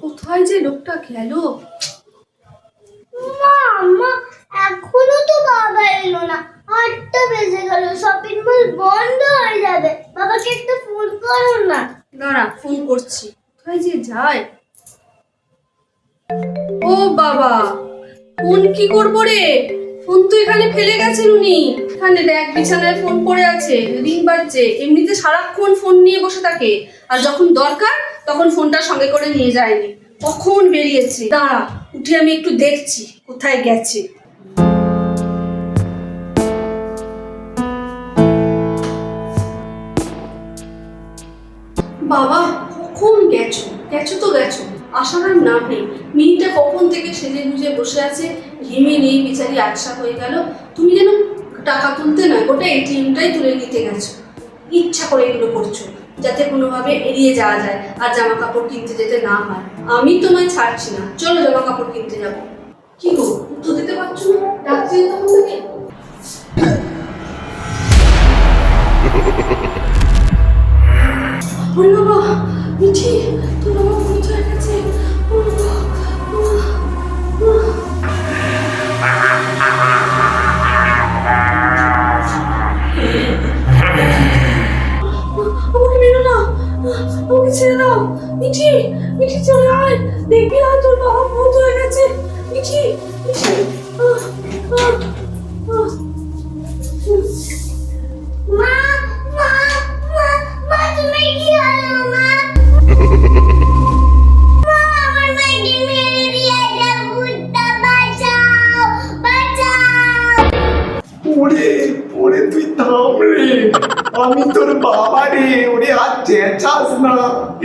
কোথায় যে লোকটা গেল? মা এখনও তো বাবা এলো না। আটটা বেজে গেল শপিং মল বন্ধ হয়ে যাবে। বাবাকে একটা ফোন করো না। দাঁড়া ফোন করছি। কোথায় যে যায়? ও বাবা ফোন কি করব রে? ফোন তো এখানে ফেলে গেছেন উনি। এখানে দেখ বিছানায় ফোন পড়ে আছে রিং বাজছে। এমনিতে সারাক্ষণ ফোন নিয়ে বসে থাকে। আর যখন দরকার তখন ফোনটা সঙ্গে করে নিয়ে যায়নি। কখন বেরিয়েছে? দাঁড়া, উঠে আমি একটু দেখছি, কোথায় গেছে। বাবা, কখন গেছো? গেছো তো গেছো। আসার আর নাম নেই। মিনিটা কখন থেকে সেজে গুজে বসে আছে, ঘেমে নেই, বেচারি আটসা হয়ে গেল। তুমি যেন টাকা তুলতে না গোটা এটিএমটাই তুলে নিতে গেছো। ইচ্ছা করে এগুলো করছ। যাতে কোনোভাবে এড়িয়ে যাওয়া যায় আর জামা কাপড় কিনতে যেতে না হয়। আমি তোমায় ছাড়ছি না। চলো জামা কাপড় কিনতে যাব। কি গো, উত্তর দিতে পারছ না? ডাকছি তখন থেকে ওরে মিঠি, তোর আমাকে ছেড়ে দাও। মিঠি মিঠি চলে আয়। দেখবি আর তোর বাবা ভূত হয়ে গেছে। মিঠি মিঠি। মা মা মা মা, তুমি কি হলো, মা? দিয়েছে ভূতটা বাঁচাও বাঁচাও। ওরে ওরে, তুই থাম রে। আমি তোর বাবা রে ওরে আর চেঁচাস না।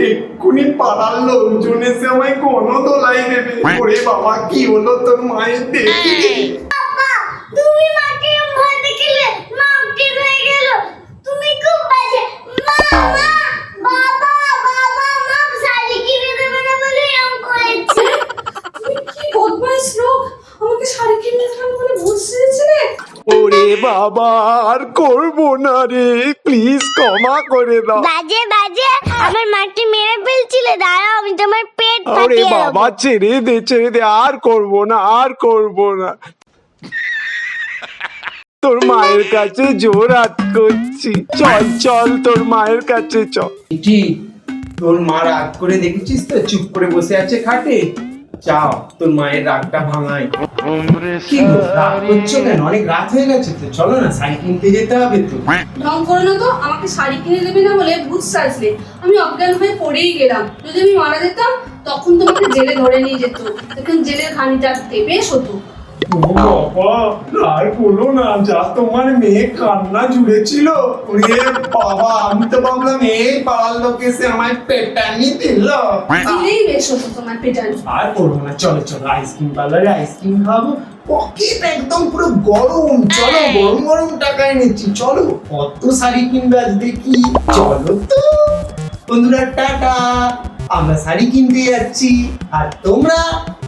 এক্ষুনি পাড়ার লোকজন এসে আমায় কোনো দোলাই দেবে ওরে বাবা কি হলো তোর মায়ের দেখি বাবা তুমি মাকে ভয় দেখিলে মা অজ্ঞান হয়ে গেল তুমি খুব বাজে মা মা বাবা বাবা মা শাড়ি কিনে দেবে না বলে এরকম করেছে তুমি কি বদমাইশ লোক আমাকে শাড়ি কিনে দেবেন বলে বুঝতে রে ওরে বাবা আর করব না রে। প্লিজ ক্ষমা করে দাও। বাজে বাজে। আমার মাকে মেরে ফেলছিলে। দাঁড়াও আমি তোমার পেট ফাটিয়ে বাবা ছেড়ে দে ছেড়ে দে। আর করব না আর করব না। তোর মায়ের কাছে জোর করছি। চল চল তোর মায়ের কাছে চল তোর মা রাগ করে দেখেছিস তো? চুপ করে বসে আছে খাটে। যাও তোর মায়ের রাগটা ভাঙাই। কি গো? না তো। আমাকে শাড়ি কিনে দেবে না বলে ভূত সাজলে। আমি অজ্ঞান হয়ে পড়েই গেলাম। যদি আমি মারা যেতাম, তখন তোমাকে জেলে ধরে নিয়ে যেত। তখন জেলের খানিটা বেশ হতো একদম পুরো গরম চলো গরম গরম টাকা এনেছি চলো কত শাড়ি কিনবে আজ দেখি চলো তো বন্ধুরা, টাটা। আমরা শাড়ি কিনতে যাচ্ছি। আর তোমরা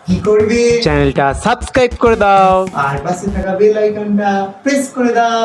কি করবে? চ্যানেলটা সাবস্ক্রাইব করে দাও। আর পাশে থাকা বেল আইকনটা প্রেস করে দাও।